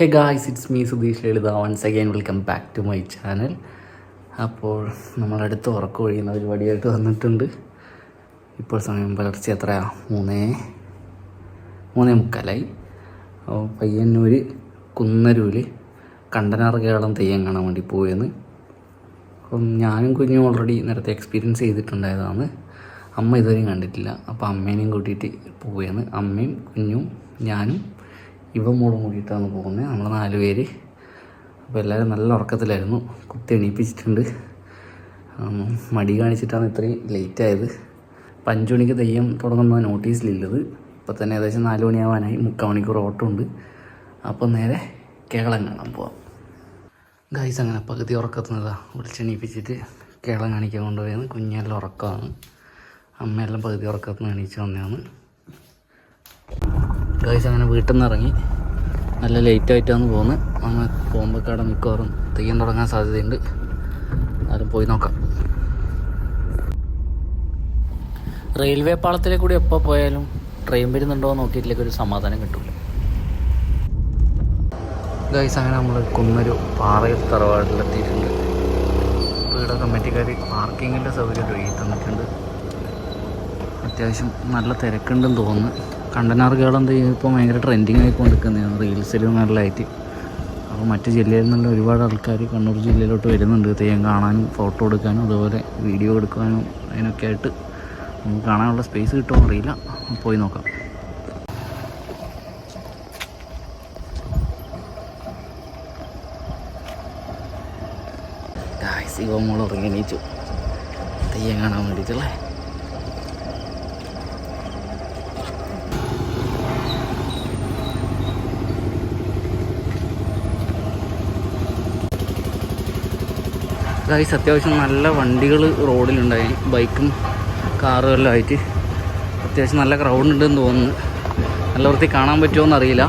Hey guys it's me Sudheesh Lalitha once again welcome back to my channel അപ്പോൾ നമ്മളടുത്ത് ഉറക്കം ഒഴിയുന്ന പരിപാടിയായിട്ട് വന്നിട്ടുണ്ട്. ഇപ്പോൾ സമയം പുലർച്ചെ എത്രയാ? മൂന്നേ മൂന്നേ മുക്കാലായി. അപ്പോൾ പയ്യന്നൂർ കുന്നരൂര് കണ്ടനാർ കേരളം തെയ്യം കാണാൻ വേണ്ടി പോയെന്ന്. അപ്പം ഞാനും കുഞ്ഞും ഓൾറെഡി നേരത്തെ എക്സ്പീരിയൻസ് ചെയ്തിട്ടുണ്ടായതാണ്. അമ്മ ഇതുവരെയും കണ്ടിട്ടില്ല. അപ്പോൾ അമ്മേനെയും കൂട്ടിയിട്ട് പോവുകയാണ് അമ്മയും കുഞ്ഞും ഞാനും ഇവ മോളും കൂടിയിട്ടാണ് പോകുന്നത് നമ്മൾ നാല് പേര്. അപ്പോൾ എല്ലാവരും നല്ല ഉറക്കത്തിലായിരുന്നു. കുത്തി എണീപ്പിച്ചിട്ടുണ്ട്. മടി കാണിച്ചിട്ടാണ് ഇത്രയും ലേറ്റ് ആയത്. അപ്പം അഞ്ച് മണിക്ക് തെയ്യം തുടങ്ങുന്ന നോട്ടീസിലുള്ളത് ഇപ്പോൾ തന്നെ ഏകദേശം നാല് മണിയാവാനായി. മുക്കാൽ മണിക്കൂർ ഓട്ടം ഉണ്ട് അപ്പം നേരെ കേരളം കാണാൻ പോവാം. ഗൈസ് അങ്ങനെ പകുതി ഉറക്കത്തുന്നതാ വിളിച്ചെണീപ്പിച്ചിട്ട് കേരളം കാണിക്കാൻ കൊണ്ടുപോയത് കുഞ്ഞെല്ലാം ഉറക്കമാണ്. അമ്മയെല്ലാം പകുതി ഉറക്കത്തുനിന്ന് എണീച്ച് വന്നതാണ്. ഗൈസ് അങ്ങനെ വീട്ടിൽ നിന്ന് ഇറങ്ങി നല്ല ലേറ്റ് ആയിട്ടാണ് പോകുന്നത് അങ്ങനെ പോകുമ്പോൾ കട മിക്കവാറും തെയ്യം തുടങ്ങാൻ സാധ്യതയുണ്ട്. എന്നാലും പോയി നോക്കാം. റെയിൽവേ പാളത്തിലെ കൂടി എപ്പോൾ പോയാലും ട്രെയിൻ വരുന്നുണ്ടോ എന്ന് നോക്കിയിട്ടില്ലെങ്കിൽ ഒരു സമാധാനം കിട്ടില്ല ഗൈസ് അങ്ങനെ നമ്മൾ കുന്നൊരു പാറയിൽ തറവാട്ടിലെത്തിയിട്ടുണ്ട്. വീട് കമ്മിറ്റിക്കാർ പാർക്കിങ്ങിന്റെ സൗകര്യം ഒരുക്കി തന്നിട്ടുണ്ട്. അത്യാവശ്യം നല്ല തിരക്കുണ്ടെന്ന് തോന്നുന്നു. കണ്ടനാർ കേളം എന്താ ഇപ്പോൾ ഭയങ്കര ട്രെൻഡിങ് ആയിക്കൊണ്ടിരിക്കുന്നതാണ് റീൽസിലും നല്ലതായിട്ട്. അപ്പോൾ മറ്റ് ജില്ലയിൽ നിന്നുള്ള ഒരുപാട് ആൾക്കാർ കണ്ണൂർ ജില്ലയിലോട്ട് വരുന്നുണ്ട്. തെയ്യം കാണാനും ഫോട്ടോ എടുക്കാനും അതുപോലെ വീഡിയോ എടുക്കാനും അതിനൊക്കെ ആയിട്ട് നമുക്ക് കാണാനുള്ള സ്പേസ് കിട്ടുമോ അറിയില്ല. പോയി നോക്കാം. ഗായ്സ് ഇവ മോൾ ഇറങ്ങി എണീച്ചു. തെയ്യം കാണാൻ വേണ്ടിയിട്ടല്ലേ ഗായ്സ് അത്യാവശ്യം നല്ല വണ്ടികൾ റോഡിലുണ്ടായി. ബൈക്കും കാറും എല്ലാം ആയിട്ട്. അത്യാവശ്യം നല്ല ക്രൗഡ് ഉണ്ടെന്ന് തോന്നുന്നു. നല്ല വൃത്തി കാണാൻ പറ്റുമോ എന്നറിയില്ല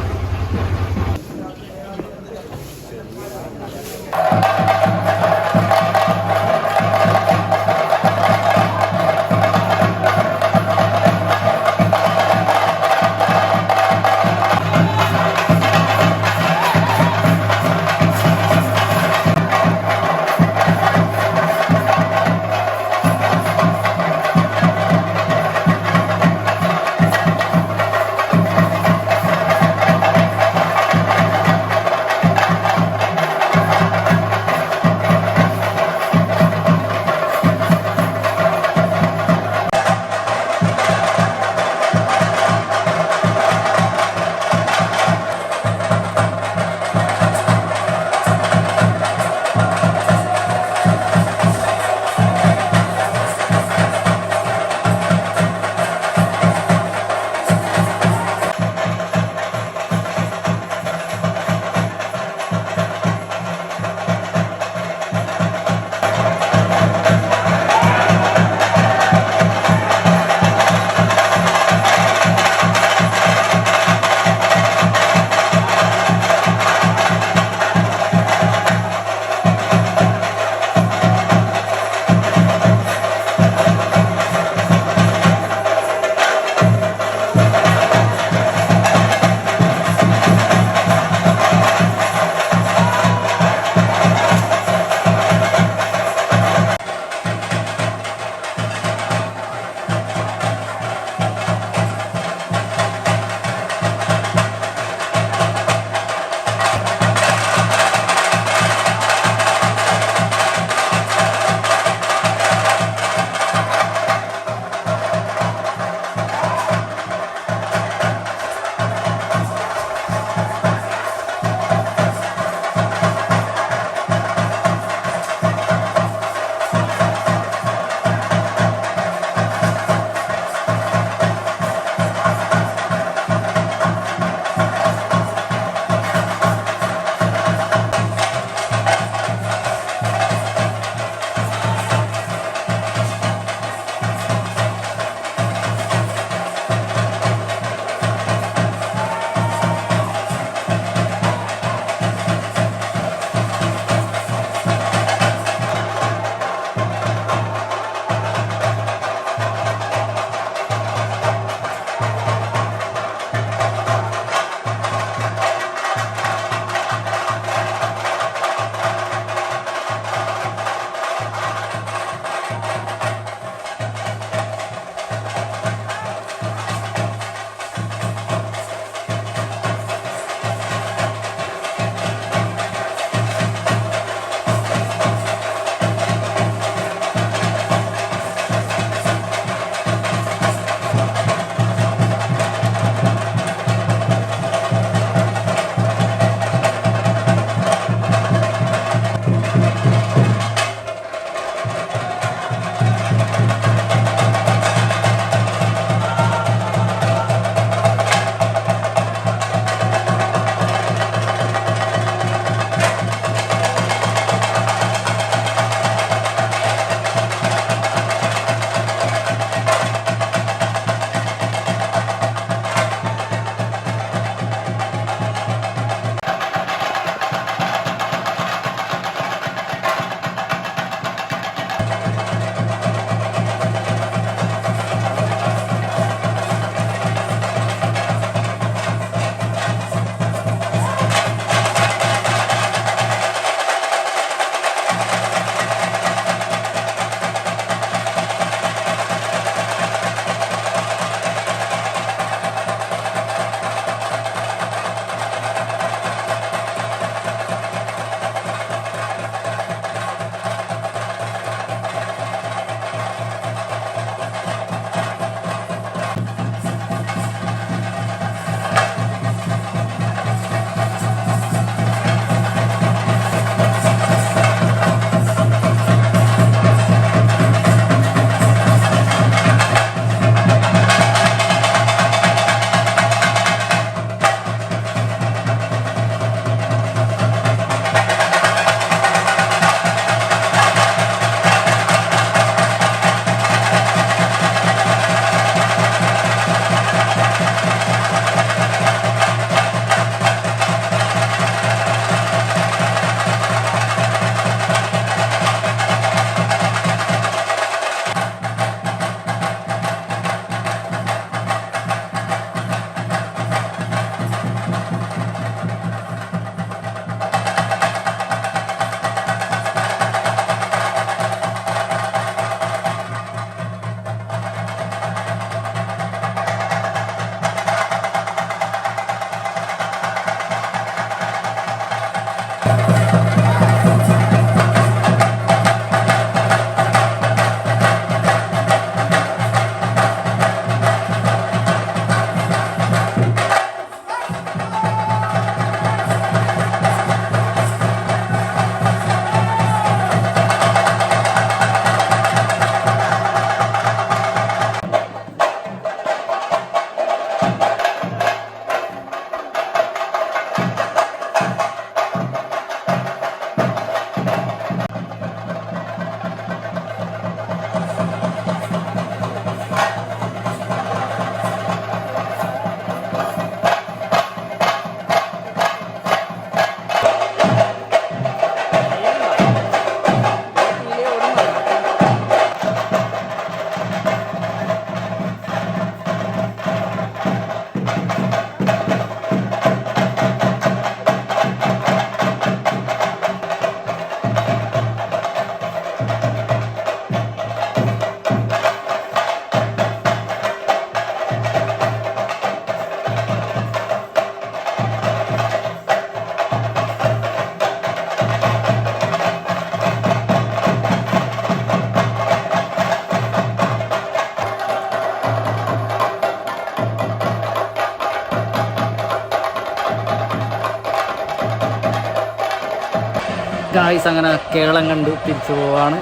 ഗായ്സ് അങ്ങനെ കേരളം കണ്ടു തിരിച്ചു പോവാണ്.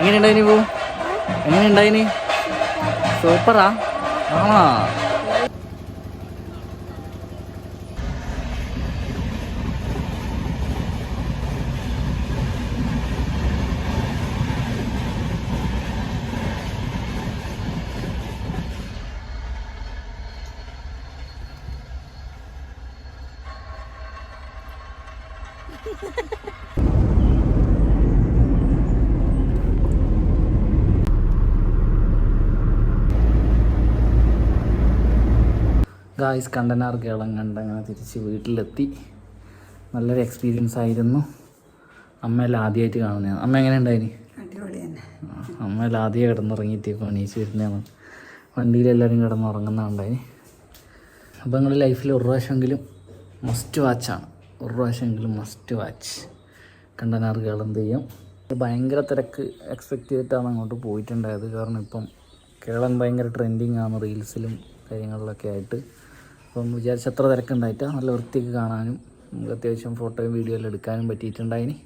എങ്ങനെയുണ്ടായിനി പോ? എങ്ങനെയുണ്ടായിനി സൂപ്പറാ. ആ ഗായ്സ് കണ്ടനാർ കേളം കണ്ട് അങ്ങനെ തിരിച്ച് വീട്ടിലെത്തി. നല്ലൊരു എക്സ്പീരിയൻസ് ആയിരുന്നു. അമ്മയെല്ലാം ആദ്യമായിട്ട് കാണുന്നതാണ്. അമ്മ എങ്ങനെ ഉണ്ടായിന്? അമ്മയെല്ലാം ആദ്യം കിടന്നുറങ്ങിയിട്ട് ഇപ്പോൾ എണീച്ച് വരുന്നതാണ്. വണ്ടിയിലെല്ലാവരും കിടന്നുറങ്ങുന്നുണ്ടായി അപ്പോൾ നിങ്ങളുടെ ലൈഫിൽ ഒരു പ്രാവശ്യമെങ്കിലും മസ്റ്റ് വാച്ചാണ് ഒരു പ്രാവശ്യമെങ്കിലും മസ്റ്റ് വാച്ച് കണ്ടനാർ കേളം തെയ്യം ഭയങ്കര തിരക്ക് എക്സ്പെക്ട് ചെയ്തിട്ടാണ് അങ്ങോട്ട് പോയിട്ടുണ്ടായത്. കാരണം ഇപ്പം കേരളം ഭയങ്കര ട്രെൻഡിങ് ആണ് റീൽസിലും കാര്യങ്ങളിലൊക്കെ ആയിട്ട്. അപ്പം വിചാരിച്ച അത്ര തിരക്കുണ്ടായിട്ട്? നല്ല വൃത്തിക്ക് കാണാനും നമുക്ക് അത്യാവശ്യം ഫോട്ടോയും വീഡിയോ എല്ലാം എടുക്കാനും പറ്റിയിട്ടുണ്ടായിനി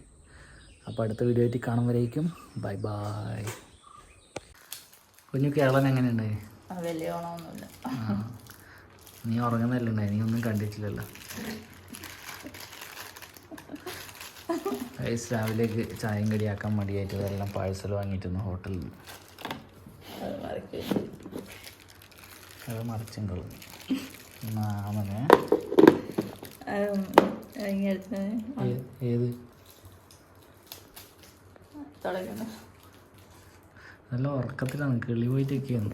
അപ്പോൾ അടുത്ത വീഡിയോ ആയിട്ട് കാണാൻ വരേക്കും ബൈ ബൈ. കുഞ്ഞു കേരളം എങ്ങനെ ഉണ്ടായി നീ ഉറങ്ങുന്നല്ലേ ഉണ്ടായി നീ ഒന്നും കണ്ടിട്ടില്ലല്ലോ. ഗൈസ് രാവിലേക്ക് ചായയും കടിയാക്കാൻ മടിയായിട്ട് ഇതെല്ലാം പാഴ്സൽ വാങ്ങിയിട്ടുണ്ട് ഹോട്ടലിൽ നിന്ന്. അത് മറിച്ചുണ്ടല്ലോ ഏത്? നല്ല ഉറക്കത്തിലാണ്. കിളി പോയിട്ടൊക്കെയാണ്.